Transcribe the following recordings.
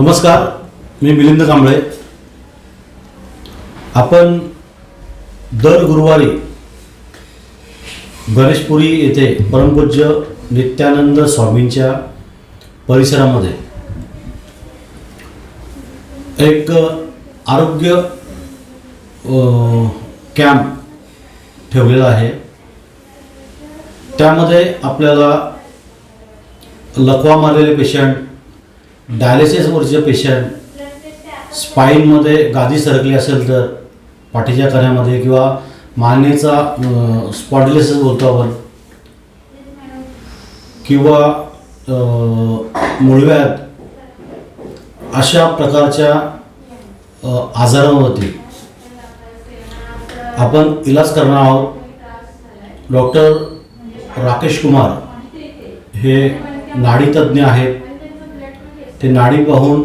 नमस्कार मी मिलिंद कांबळे. आपण दर गुरुवारी गणेशपुरी येथे परमपूज्य नित्यानंद स्वामींच्या परिसरामध्ये एक आरोग्य कॅम्प ठेवलेला आहे. त्यामध्ये आपल्याला लकवा मारलेले पेशंट डायलिसिसवरचे पेशंट स्पाईनमध्ये गादी सरकली असेल तर पाठीच्या कण्यामध्ये किंवा मानेचा स्पॉटलेसेस बोलतो आपण किंवा मुळव्यात अशा प्रकारच्या आजारावरती आजारांवरती आपण इलाज करणार आहोत. डॉक्टर राकेश कुमार हे नाडीतज्ज्ञ आहेत. ते नाडी पाहून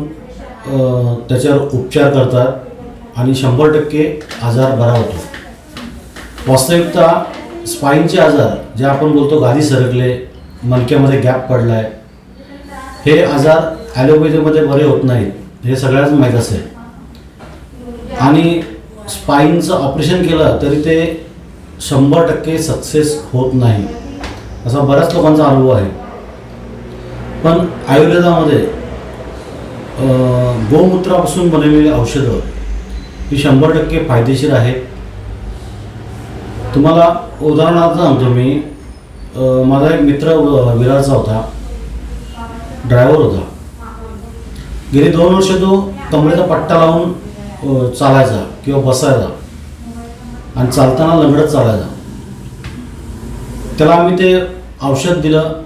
त्याच्यावर उपचार करतात आणि शंभर टक्के आजार बरा होतो. वास्तविकता स्पाईनचे आजार जे आपण बोलतो गादी सरकले मणक्यामध्ये गॅप पडला आहे हे आजार ॲलोपॅथीमध्ये बरे होत नाहीत हे सगळ्याच माहीत असेल. आणि स्पाईनचं ऑपरेशन केलं तरी ते शंभर टक्के सक्सेस होत नाही असा बऱ्याच लोकांचा अनुभव आहे. पण आयुर्वेदामध्ये गोमूत्रापासून बनवलेली औषधं ही शंभर टक्के फायदेशीर आहेत. तुम्हाला उदाहरणार्थ सांगतो मी माझा एक मित्र विराजचा होता. ड्रायव्हर होता. गेली दोन वर्ष तो कमरेचा पट्टा लावून चालायचा किंवा बसायचा आणि चालताना लंगडत चालायचा. त्याला आम्ही ते औषध दिलं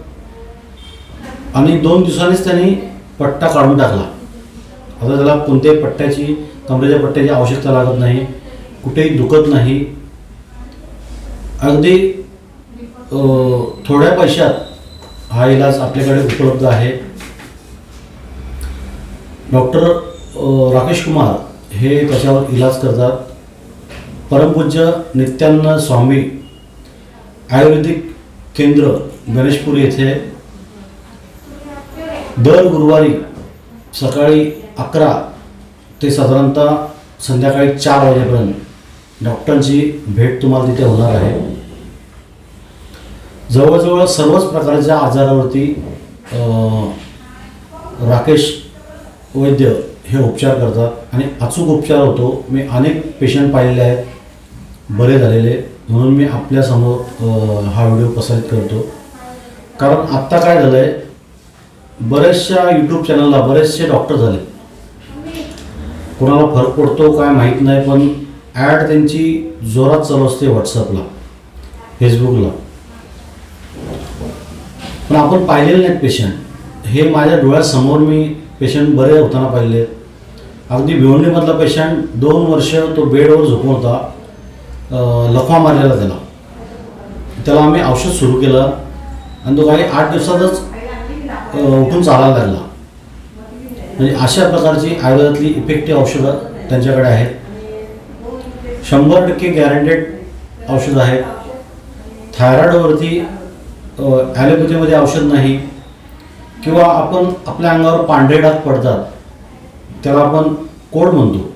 आणि दोन दिवसांनीच त्यांनी पट्टा काढून टाकला. आता त्याला कोणत्याही पट्ट्याची कमरेच्या पट्ट्याची आवश्यकता लागत नाही कुठेही दुखत नाही. अगदी थोड्या पैशात हा इलाज आपल्याकडे उपलब्ध आहे. डॉक्टर राकेश कुमार हे त्याच्यावर इलाज करतात. परमपूज्य नित्यानंद स्वामी आयुर्वेदिक केंद्र गणेशपूर येथे दर गुरुवारी सकाळी अकरा ते साधारणतः संध्याकाळी चार वाजेपर्यंत डॉक्टरांची भेट तुम्हाला तिथे होणार आहे. जवळजवळ सर्वच प्रकारच्या आजारावरती राकेश वैद्य हे उपचार करतात आणि अचूक उपचार होतो. मी अनेक पेशंट पाहिलेले आहेत. बरे झालेले म्हणून मी आपल्यासमोर हा व्हिडिओ प्रसारित करतो. कारण आत्ता काय झालं आहे बऱ्याचशा यूट्यूब चॅनलला बरेचसे डॉक्टर झाले. कोणाला फरक पडतो काय माहीत नाही पण ॲड त्यांची जोरात चालू असते व्हॉट्सअपला फेसबुकला पण आपण पाहिलेले नाहीत पेशंट हे माझ्या डोळ्यासमोर मी पेशंट बरे होताना पाहिले. अगदी भिवंडीमधला पेशंट दोन वर्ष तो बेडवर झोपून होता. लफा लखवा मारलेला त्याला. त्याला आम्ही औषध सुरू केलं. आणि तो काही आठ दिवसातच उठून चालायला लागला म्हणजे अशा प्रकारची आयुर्वेदातली इफेक्टिव्ह औषधं त्यांच्याकडे आहेत. शंभर टक्के गॅरंटेड औषध आहे थायरॉईडवरती ॲलोपॅथीमध्ये औषध नाही. किंवा आपण आपल्या अंगावर पांढरे डाग पडतात त्याला आपण कोड म्हणतो.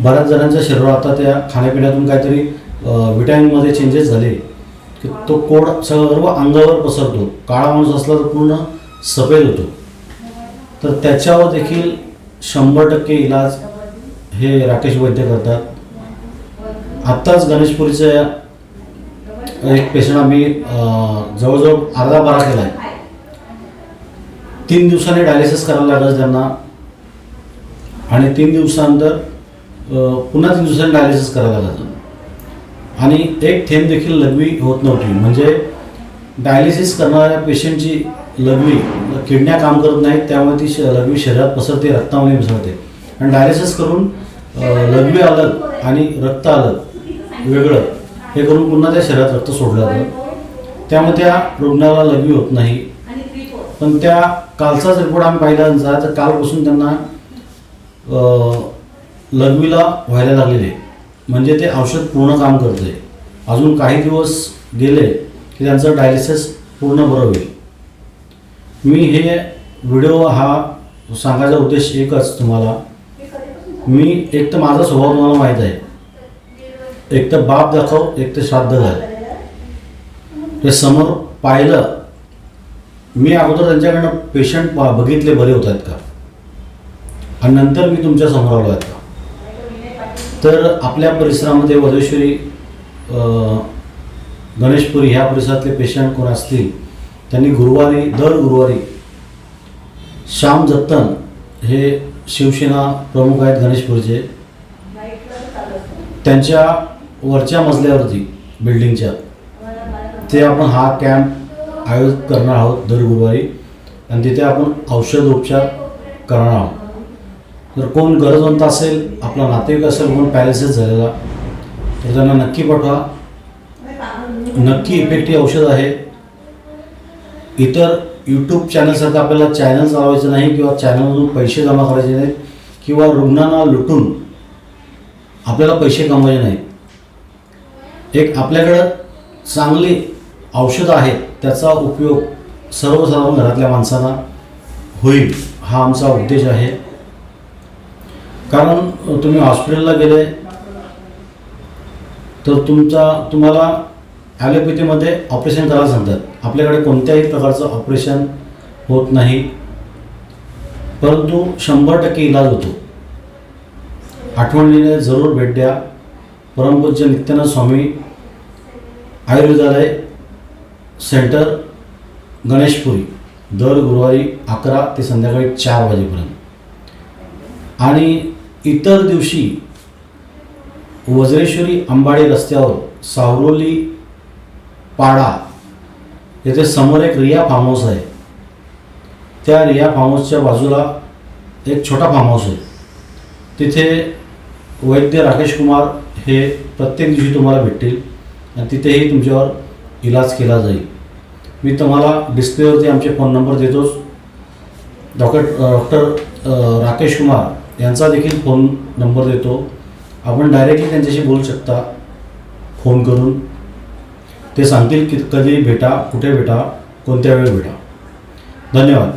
बऱ्याच जणांच्या शरीरात आता त्या खाण्यापिण्यातून काहीतरी विटॅमिनमध्ये चेंजेस झाले. की तो कोड सर्व अंगावर पसरतो. काळा माणूस असला तर पूर्ण सफेद होतो. तर त्याच्यावर देखील शंभर टक्के इलाज हे राकेश वैद्य करतात. आत्ताच गणेशपुरीच्या एक पेशंट आम्ही जवळजवळ अर्धा बारा केला आहे तीन दिवसांनी डायलिसिस करायला लागलं त्यांना. आणि तीन दिवसानंतर पुन्हा तीन दिवसांनी डायलिसिस करायला लागलं. आणि एक थेंब देखील लघवी होत नव्हती. म्हणजे डायलिसिस करणाऱ्या पेशंटची लघवी किडण्या काम करत नाहीत त्यामुळे ती श- लघवी शरीरात पसरते रक्तामध्ये मिसळते आणि डायलिसिस करून लघवी अलग आणि रक्त अलग वेगळं हे करून पुन्हा त्या शरीरात रक्त सोडलं जातं. त्यामुळे त्या रुग्णाला लघवी होत नाही. पण त्या कालचाच रिपोर्ट आम्ही पाहिला तर कालपासून त्यांना लघवीला व्हायला लागलेले. म्हणजे ते औषध पूर्ण काम करते अजून काही दिवस गेले की त्यांचं डायलिसिस पूर्ण बरं होईल. मी हे व्हिडिओ हा सांगायचा उद्देश एकच तुम्हाला. मी एक तर माझा स्वभाव तुम्हाला माहीत आहे. एक तर बाप दाखव एक तर श्राद्ध घाल. ते समोर पाहिलं मी अगोदर त्यांच्याकडनं पेशंट बघितले बरे होत आहेत का? आणि नंतर मी तुमच्यासमोर आलो आहेत का तर आपल्या परिसरामध्ये वधेश्वरी गणेशपुरी ह्या परिसरातले पेशंट कोण असतील त्यांनी गुरुवारी दर गुरुवारी श्याम जत्तन हे शिवसेना प्रमुख आहेत गणेशपूरचे. त्यांच्या वरच्या मजल्यावरती बिल्डिंगच्या. ते आपण हा कॅम्प आयोजित करणार आहोत दर गुरुवारी. आणि तिथे आपण औषध उपचार करणार आहोत. जर कोण गरजवंत असेल आपला नातेवाईक असेल म्हणून पॅरालिसिस झालेला. तर त्यांना नक्की पाठवा. नक्की इफेक्टिव्ह औषध आहे. इतर यूट्यूब चॅनलसारखं आपल्याला चॅनल चालवायचं नाही किंवा चॅनलमधून पैसे जमा करायचे नाहीत किंवा रुग्णांना लुटून आपल्याला पैसे कमवायचे नाहीत एक आपल्याकडं चांगली औषधं आहेत त्याचा उपयोग सर्वसाधारण घरातल्या माणसांना होईल हा आमचा उद्देश आहे. कारण तुम्ही हॉस्पिटलला गेले तर तुमचा तुम्हाला ॲलोपॅथीमध्ये ऑपरेशन करायला सांगतात. आपल्याकडे कोणत्याही प्रकारचं ऑपरेशन होत नाही. परंतु शंभर टक्के इलाज होतो. आठवणीने जरूर भेट द्या. परमपूज्य नित्यानंद स्वामी आयुर्वेदालय सेंटर गणेशपुरी दर गुरुवारी अकरा ते संध्याकाळी चार वाजेपर्यंत. आणि इतर दिवशी वज्रेश्वरी अंबाडी रस्त्यावर सावरोली पाडा येथे समोर एक रिया फार्म हाऊस आहे. त्या रिया फार्म हाऊसच्या बाजूला एक छोटा फार्म हाऊस आहे. तिथे वैद्य राकेश कुमार हे प्रत्येक दिवशी तुम्हाला भेटतील आणि तिथेही तुमच्यावर इलाज केला जाईल. मी तुम्हाला डिस्प्लेवरती आमचे फोन नंबर देतोच. डॉक्टर डॉक्टर राकेश कुमार यांचा देखील फोन नंबर देतो. आपण डायरेक्टली त्यांच्याशी बोलू शकता. फोन करून. ते सांगतील की कधी भेटा कुठे भेटा कोणत्या वेळी भेटा. धन्यवाद.